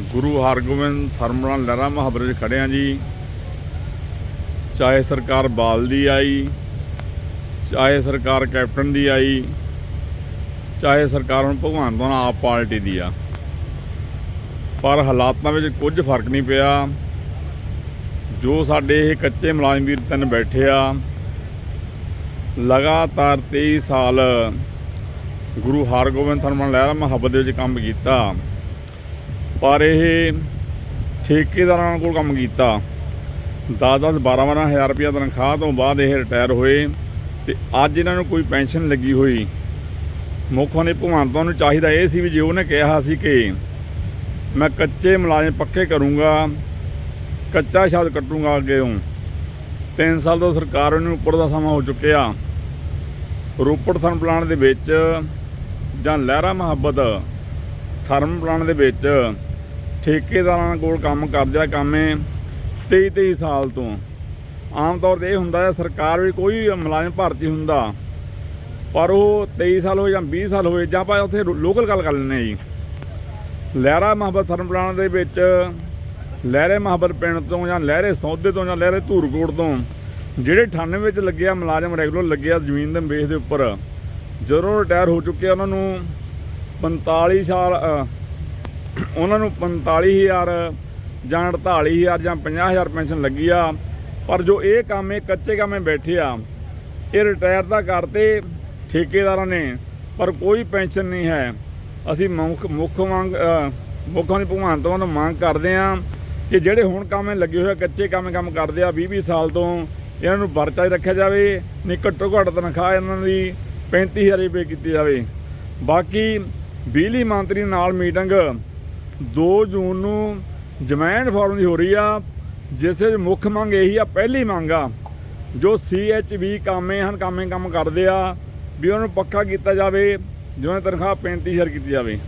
Guru Hargobind thermal ਲਹਿਰਾ ਮੁਹੱਬਰ ਵਿੱਚ ਖੜੇ ਹਾਂ ਜੀ। ਚਾਹੇ ਸਰਕਾਰ ਬਾਲ ਦੀ ਆਈ, ਚਾਹੇ ਸਰਕਾਰ ਕੈਪਟਨ ਦੀ ਆਈ, ਚਾਹੇ ਸਰਕਾਰ ਹੁਣ ਭਗਵਾਨ ਤੋਂ ਆਪ ਪਾਰਟੀ ਦੀ ਆ। ਪਰ ਹਾਲਾਤਾਂ ਵਿੱਚ ਕੁਝ ਫ਼ਰਕ ਨਹੀਂ ਪਿਆ। ਜੋ ਸਾਡੇ ਇਹ ਕੱਚੇ ਮੁਲਾਜ਼ਮ ਵੀਰ ਤਿੰਨ ਬੈਠੇ ਆ, ਲਗਾਤਾਰ 23 ਸਾਲ ਗੁਰੂ ਹਰਗੋਬਿੰਦ ਥਰਮਲ ਲਹਿਰਾ ਮੁਹੱਬਤ ਦੇ ਵਿੱਚ ਕੰਮ ਕੀਤਾ। ਪਰ ਇਹ ਠੇਕੇਦਾਰਾਂ ਕੋਲ ਕੰਮ ਕੀਤਾ। 10-10 12-12 ਹਜ਼ਾਰ ਰੁਪਇਆ ਤਨਖਾਹ ਤੋਂ ਬਾਅਦ ਇਹ ਰਿਟਾਇਰ ਹੋਏ ਤੇ ਅੱਜ ਇਹਨਾਂ ਨੂੰ ਕੋਈ ਪੈਨਸ਼ਨ ਲੱਗੀ ਹੋਈ। ਮੁੱਖ ਨੇ ਭਗਵੰਤਾਂ ਨੂੰ ਚਾਹੀਦਾ ਇਹ ਸੀ ਵੀ ਜੇ ਉਹਨੇ ਕਿਹਾ ਸੀ ਕਿ ਮੈਂ ਕੱਚੇ ਮੁਲਾਜ਼ਮ ਪੱਕੇ ਕਰੂੰਗਾ, ਕੱਚਾ ਸ਼ਬਦ ਕੱਟੂੰਗਾ ਅੱਗੇ ਅੱਗੇੋਂ 3 ਸਾਲ ਤੋਂ ਸਰਕਾਰ ਨੂੰ ਉੱਪਰ ਦਾ ਸਮਾਂ ਹੋ ਚੁੱਕਿਆ। ਰੋਪੜ ਥਰਮ ਪਲਾਂਟ ਦੇ ਵਿੱਚ ਜਾਂ ਲਹਿਰਾ ਮੁਹੱਬਤ ਥਰਮ ਪਲਾਂਟ ਦੇ ਵਿੱਚ ਠੇਕੇਦਾਰਾਂ ਕੋਲ ਕੰਮ ਕਰਦਾ ਕੰਮ ਹੈ 23 23 ਸਾਲ ਤੋਂ। ਆਮ ਤੌਰ ਤੇ ਇਹ ਹੁੰਦਾ ਹੈ, ਸਰਕਾਰ ਵੀ ਕੋਈ ਮੁਲਾਜ਼ਮ ਭਰਤੀ ਹੁੰਦਾ, ਪਰ ਉਹ 23 ਸਾਲ ਹੋਏ ਜਾਂ 20 ਸਾਲ ਹੋਏ, ਜਾਂ ਆਪਾਂ ਉੱਥੇ ਲੋਕਲ ਗੱਲ ਕਰ ਲੈਂਦੇ ਹਾਂ ਜੀ। ਲਹਿਰਾ ਮੁਹੱਬਤ ਥਰਮ ਪਲਾਂਟ ਦੇ ਵਿੱਚ ਲਹਿਰੇ ਮੁਹੱਬਤ ਪਿੰਡ ਤੋਂ ਜਾਂ ਲਹਿਰੇ ਸੌਦੇ ਤੋਂ ਜਾਂ ਲਹਿਰੇ ਧੂਰਕੋਟ ਤੋਂ, ਜਿਹੜੇ 98 ਵਿੱਚ ਲੱਗਿਆ ਮੁਲਾਜ਼ਮ ਰੈਗੂਲਰ ਲੱਗਿਆ ਜ਼ਮੀਨ ਦੇ ਬੇਸ ਦੇ ਉੱਪਰ, ਜਦੋਂ ਰਿਟਾਇਰ ਹੋ ਚੁੱਕੇ ਆ ਉਹਨਾਂ ਨੂੰ 45 ਸਾਲ ਉਹਨਾਂ ਨੂੰ 45000 ਜਾਂ 48000 ਜਾਂ 50000 ਪੈਨਸ਼ਨ ਲੱਗੀ ਆ। ਪਰ ਜੋ ਇਹ ਕੰਮ ਇਹ ਕੱਚੇ ਕੰਮੇ ਬੈਠੇ ਆ ਇਹ ਰਿਟਾਇਰ ਤਾਂ ਕਰਤੇ ਠੇਕੇਦਾਰਾਂ ਨੇ ਪਰ ਕੋਈ ਪੈਨਸ਼ਨ ਨਹੀਂ ਹੈ। ਅਸੀਂ ਮੁੱਖ ਮੁੱਖ ਮੰਗ ਮੁੱਖ ਮੁੱਖਾਂ ਦੀ ਭਗਵਾਨ ਤੋਂ ਮੰਗ ਕਰਦੇ ਆ ਕਿ ਜਿਹੜੇ ਹੁਣ ਕੰਮ ਲੱਗੇ ਹੋਏ ਆ, ਕੱਚੇ ਕੰਮ ਕੰਮ ਕਰਦੇ ਆ 20 20 ਸਾਲ ਤੋਂ ਇਹਨਾਂ ਨੂੰ ਵਰਚਾ ਰੱਖਿਆ ਜਾਵੇ ਨਹੀਂ ਘੱਟੋ ਘੱਟ ਤਨਖਾਹ ਇਹਨਾਂ ਦੀ 35000 ਰੁਪਏ ਕੀਤੀ ਜਾਵੇ। ਬਾਕੀ ਬਿਜਲੀ ਮੰਤਰੀ ਨਾਲ ਮੀਟਿੰਗ 2 ਜੂਨ ਨੂੰ ਜਮੈਂਟ ਫੋਰਮ ਦੀ ਹੋ ਰਹੀ ਆ, ਜਿਸ ਵਿੱਚ ਮੁੱਖ ਮੰਗ ਇਹੀ ਆ, ਪਹਿਲੀ ਮੰਗ ਆ, ਜੋ ਸੀਐਚਵੀ ਕਾਮੇ ਹਨ, ਕਾਮੇ ਕੰਮ ਕਰਦੇ ਆ, ਵੀ ਉਹਨੂੰ ਪੱਕਾ ਕੀਤਾ ਜਾਵੇ, ਜਿਵੇਂ ਤਨਖਾਹ 35000 ਕੀਤੀ ਜਾਵੇ।